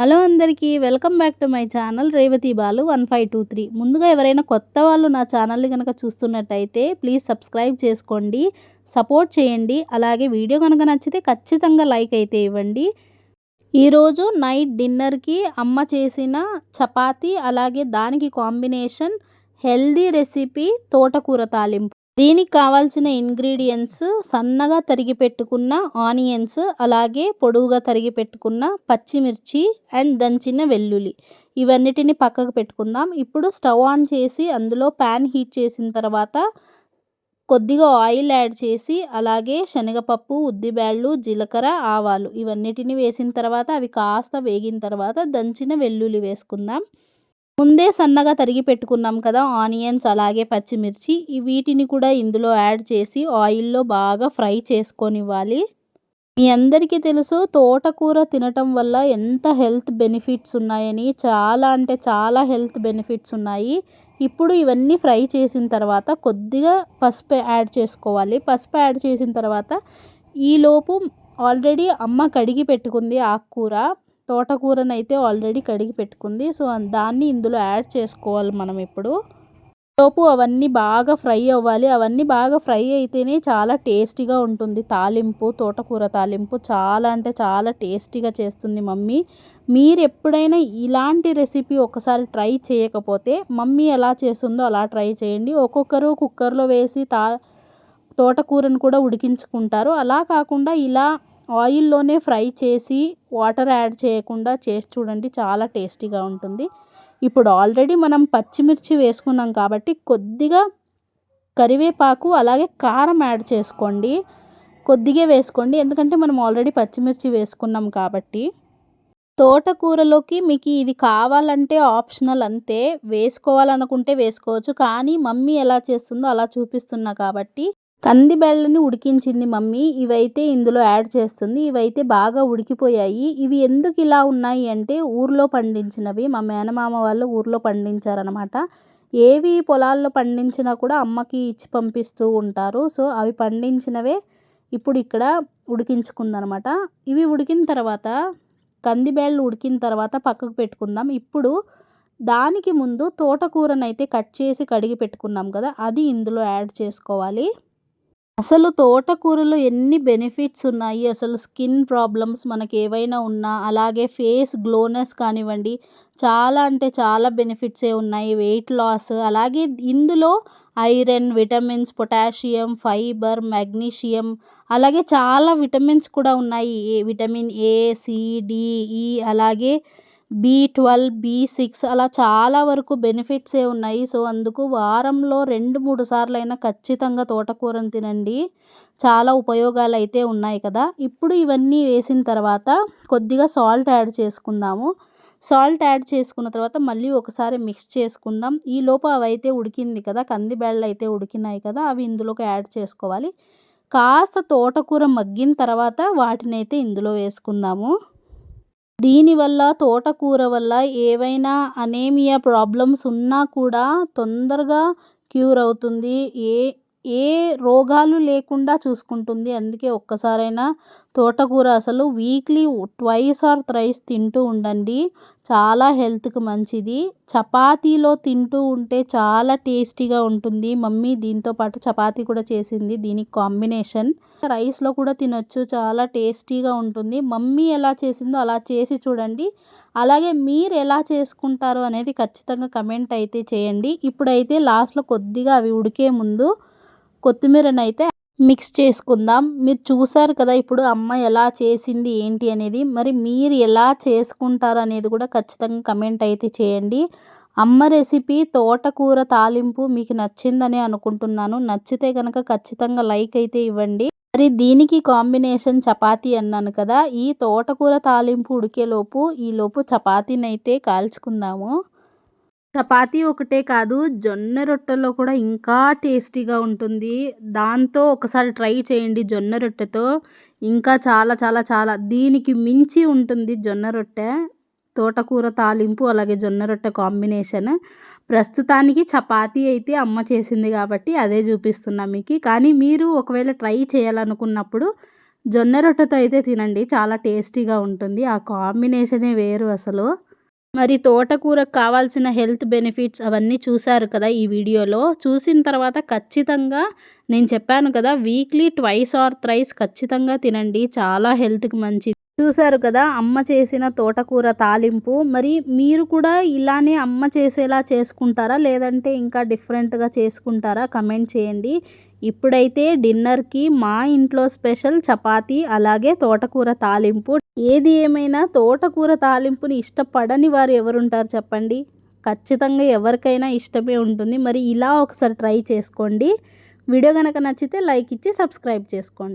Hello అందరికీ welcome back to my channel Revathi Balu one five two three. ముందుగా ఎవరైనా కొత్త వాళ్ళు నా ఛానల్ని కనుక చూస్తున్నట్టయితే ప్లీజ్ సబ్స్క్రైబ్ చేసుకోండి సపోర్ట్ చేయండి అలాగే వీడియో కనుక నచ్చితే ఖచ్చితంగా లైక్ అయితే ఇవ్వండి. ఈరోజు నైట్ డిన్నర్కి అమ్మ చేసిన చపాతీ అలాగే దానికి కాంబినేషన్ హెల్దీ రెసిపీ తోటకూర తాలింపు. దీనికి కావాల్సిన ఇంగ్రీడియంట్స్ సన్నగా తరిగి పెట్టుకున్న ఆనియన్స్ అలాగే పొడవుగా తరిగి పెట్టుకున్న పచ్చిమిర్చి అండ్ దంచిన వెల్లుల్లి. ఇవన్నిటిని పక్కకు పెట్టుకుందాం. ఇప్పుడు స్టవ్ ఆన్ చేసి అందులో ప్యాన్ హీట్ చేసిన తర్వాత కొద్దిగా ఆయిల్ యాడ్ చేసి అలాగే శనగపప్పు ఉద్దిబ్యాళ్ళు జీలకర్ర ఆవాలు ఇవన్నిటిని వేసిన తర్వాత అవి కాస్త వేగిన తర్వాత దంచిన వెల్లుల్లి వేసుకుందాం. ముందే సన్నగా తరిగి పెట్టుకున్నాం కదా ఆనియన్స్ అలాగే పచ్చిమిర్చి. వీటిని కూడా ఇందులో యాడ్ చేసి ఆయిల్లో బాగా ఫ్రై చేసుకొనివ్వాలి. మీ అందరికీ తెలుసు తోటకూర తినటం వల్ల ఎంత హెల్త్ బెనిఫిట్స్ ఉన్నాయని. చాలా అంటే చాలా హెల్త్ బెనిఫిట్స్ ఉన్నాయి. ఇప్పుడు ఇవన్నీ ఫ్రై చేసిన తర్వాత కొద్దిగా పసుపు యాడ్ చేసుకోవాలి. పసుపు యాడ్ చేసిన తర్వాత ఈలోపు ఆల్రెడీ అమ్మ కడిగి పెట్టుకుంది ఆకుకూర. తోటకూరనైతే ఆల్రెడీ కడిగి పెట్టుకుంది. సో దాన్ని ఇందులో యాడ్ చేసుకోవాలి మనం ఇప్పుడు. లోపు అవన్నీ బాగా ఫ్రై అవ్వాలి. అవన్నీ బాగా ఫ్రై అయితేనే చాలా టేస్టీగా ఉంటుంది. తాలింపు తోటకూర తాలింపు చాలా అంటే చాలా టేస్టీగా చేస్తుంది మమ్మీ. మీరు ఎప్పుడైనా ఇలాంటి రెసిపీ ఒకసారి ట్రై చేయకపోతే మమ్మీ ఎలా చేస్తుందో అలా ట్రై చేయండి. ఒక్కొక్కరు కుక్కర్లో వేసి తా తోటకూరను కూడా ఉడికించుకుంటారు. అలా కాకుండా ఇలా ఆయిల్లోనే ఫ్రై చేసి వాటర్ యాడ్ చేయకుండా చేసి చూడండి చాలా టేస్టీగా ఉంటుంది. ఇప్పుడు ఆల్రెడీ మనం పచ్చిమిర్చి వేసుకున్నాం కాబట్టి కొద్దిగా కరివేపాకు అలాగే కారం యాడ్ చేసుకోండి. కొద్దిగా వేసుకోండి ఎందుకంటే మనం ఆల్రెడీ పచ్చిమిర్చి వేసుకున్నాం కాబట్టి. తోటకూరలోకి మీకు ఇది కావాలంటే ఆప్షనల్ అంతే. వేసుకోవాలనుకుంటే వేసుకోవచ్చు కానీ మమ్మీ ఎలా చేస్తుందో అలా చూపిస్తున్నా కాబట్టి కందిబెళ్ళని ఉడికించింది మమ్మీ. ఇవైతే ఇందులో యాడ్ చేస్తుంది. ఇవైతే బాగా ఉడికిపోయాయి. ఇవి ఎందుకు ఇలా ఉన్నాయి అంటే ఊర్లో పండించినవి. మా మేనమామ వాళ్ళు ఊర్లో పండించారనమాట ఏవి పొలాల్లో పండించినా కూడా అమ్మకి ఇచ్చి పంపిస్తూ ఉంటారు. సో అవి పండించినవే ఇప్పుడు ఇక్కడ ఉడికించుకుందనమాట ఇవి ఉడికిన తర్వాత కందిబేళ్ళు ఉడికిన తర్వాత పక్కకు పెట్టుకుందాం. ఇప్పుడు దానికి ముందు తోటకూరనైతే కట్ చేసి కడిగి పెట్టుకున్నాం కదా అది ఇందులో యాడ్ చేసుకోవాలి. అసలు తోటకూరలో ఎన్ని బెనిఫిట్స్ ఉన్నాయి? అసలు స్కిన్ ప్రాబ్లమ్స్ మనకి ఏవైనా ఉన్నా? అలాగే ఫేస్ గ్లోనెస్ కానివ్వండి చాలా అంటే చాలా బెనిఫిట్సే ఉన్నాయి. వెయిట్ లాస్ అలాగే ఇందులో iron vitamins potassium fibre magnesium అలాగే చాలా విటమిన్స్ కూడా ఉన్నాయి. A vitamin A C D E అలాగే బీ ట్వెల్వ్ బీ సిక్స్ అలా చాలా వరకు బెనిఫిట్సే ఉన్నాయి. సో అందుకు వారంలో రెండు మూడు సార్లు అయినా ఖచ్చితంగా తోటకూరను తినండి. చాలా ఉపయోగాలు అయితే ఉన్నాయి కదా. ఇప్పుడు ఇవన్నీ వేసిన తర్వాత కొద్దిగా సాల్ట్ యాడ్ చేసుకుందాము. సాల్ట్ యాడ్ చేసుకున్న తర్వాత మళ్ళీ ఒకసారి మిక్స్ చేసుకుందాం. ఈ లోపు అవి అయితే ఉడికింది కదా. కందిబేళ్ళు అయితే ఉడికినాయి కదా. అవి ఇందులోకి యాడ్ చేసుకోవాలి. కాస్త తోటకూర మగ్గిన తర్వాత వాటిని అయితే ఇందులో వేసుకుందాము. దీనివల్ల తోటకూర వల్ల ఏవైనా అనేమియా ప్రాబ్లమ్స్ ఉన్నా కూడా తొందరగా క్యూర్ అవుతుంది. ఏ ఏ రోగాలు లేకుండా చూసుకుంటుంది. అందుకే ఒక్కసారైనా తోటకూర అసలు వీక్లీ ట్వైస్ ఆర్ థ్రైస్ తింటూ ఉండండి. చాలా హెల్త్కి మంచిది. చపాతీలో తింటూ ఉంటే చాలా టేస్టీగా ఉంటుంది. మమ్మీ దీంతో పాటు చపాతీ కూడా చేసింది. దీనికి కాంబినేషన్ రైస్లో కూడా తినొచ్చు. చాలా టేస్టీగా ఉంటుంది. మమ్మీ ఎలా చేసిందో అలా చేసి చూడండి. అలాగే మీరు ఎలా చేసుకుంటారు అనేది ఖచ్చితంగా కమెంట్ అయితే చేయండి. ఇప్పుడైతే లాస్ట్లో కొద్దిగా అవి ఉడికే ముందు కొత్తిమీరనైతే మిక్స్ చేసుకుందాం. మీరు చూసారు కదా ఇప్పుడు అమ్మ ఎలా చేసింది ఏంటి అనేది. మరి మీరు ఎలా చేసుకుంటారు అనేది కూడా ఖచ్చితంగా కమెంట్ అయితే చేయండి. అమ్మ రెసిపీ తోటకూర తాలింపు మీకు నచ్చిందని అనుకుంటున్నాను. నచ్చితే కనుక ఖచ్చితంగా లైక్ అయితే ఇవ్వండి. మరి దీనికి కాంబినేషన్ చపాతీ అన్నాను కదా. ఈ తోటకూర తాలింపు ఉడికేలోపు ఈలోపు చపాతీనైతే కాల్చుకుందాము. చపాతీ ఒకటే కాదు జొన్న రొట్టెలో కూడా ఇంకా టేస్టీగా ఉంటుంది. దాంతో ఒకసారి ట్రై చేయండి జొన్న రొట్టెతో. ఇంకా చాలా చాలా చాలా దీనికి మించి ఉంటుంది జొన్న రొట్టె. తోటకూర తాలింపు అలాగే జొన్న రొట్టె కాంబినేషన్. ప్రస్తుతానికి చపాతీ అయితే అమ్మ చేసింది కాబట్టి అదే చూపిస్తున్నా మీకు. కానీ మీరు ఒకవేళ ట్రై చేయాలనుకున్నప్పుడు జొన్న రొట్టెతో అయితే తినండి. చాలా టేస్టీగా ఉంటుంది. ఆ కాంబినేషనే వేరు అసలు. మరి తోటకూరకు కావాల్సిన హెల్త్ బెనిఫిట్స్ అవన్నీ చూశారు కదా ఈ వీడియోలో. చూసిన తర్వాత ఖచ్చితంగా నేను చెప్పాను కదా వీక్లీ ట్వైస్ ఆర్ థ్రైస్ ఖచ్చితంగా తినండి చాలా హెల్త్కి మంచిది. చూశారు కదా అమ్మ చేసిన తోటకూర తాలింపు. మరి మీరు కూడా ఇలానే అమ్మ చేసేలా చేసుకుంటారా? లేదంటే ఇంకా డిఫరెంట్గా చేసుకుంటారా? కమెంట్ చేయండి. ఇప్పుడైతే డిన్నర్కి మా ఇంట్లో స్పెషల్ చపాతీ అలాగే తోటకూర తాలింపు. ఏది ఏమైనా తోటకూర తాలింపుని ఇష్టపడని వారు ఎవరుంటారు చెప్పండి? ఖచ్చితంగా ఎవరికైనా ఇష్టమే ఉంటుంది. మరి ఇలా ఒకసారి ట్రై చేసుకోండి. వీడియో కనుక నచ్చితే లైక్ ఇచ్చి సబ్స్క్రైబ్ చేసుకోండి.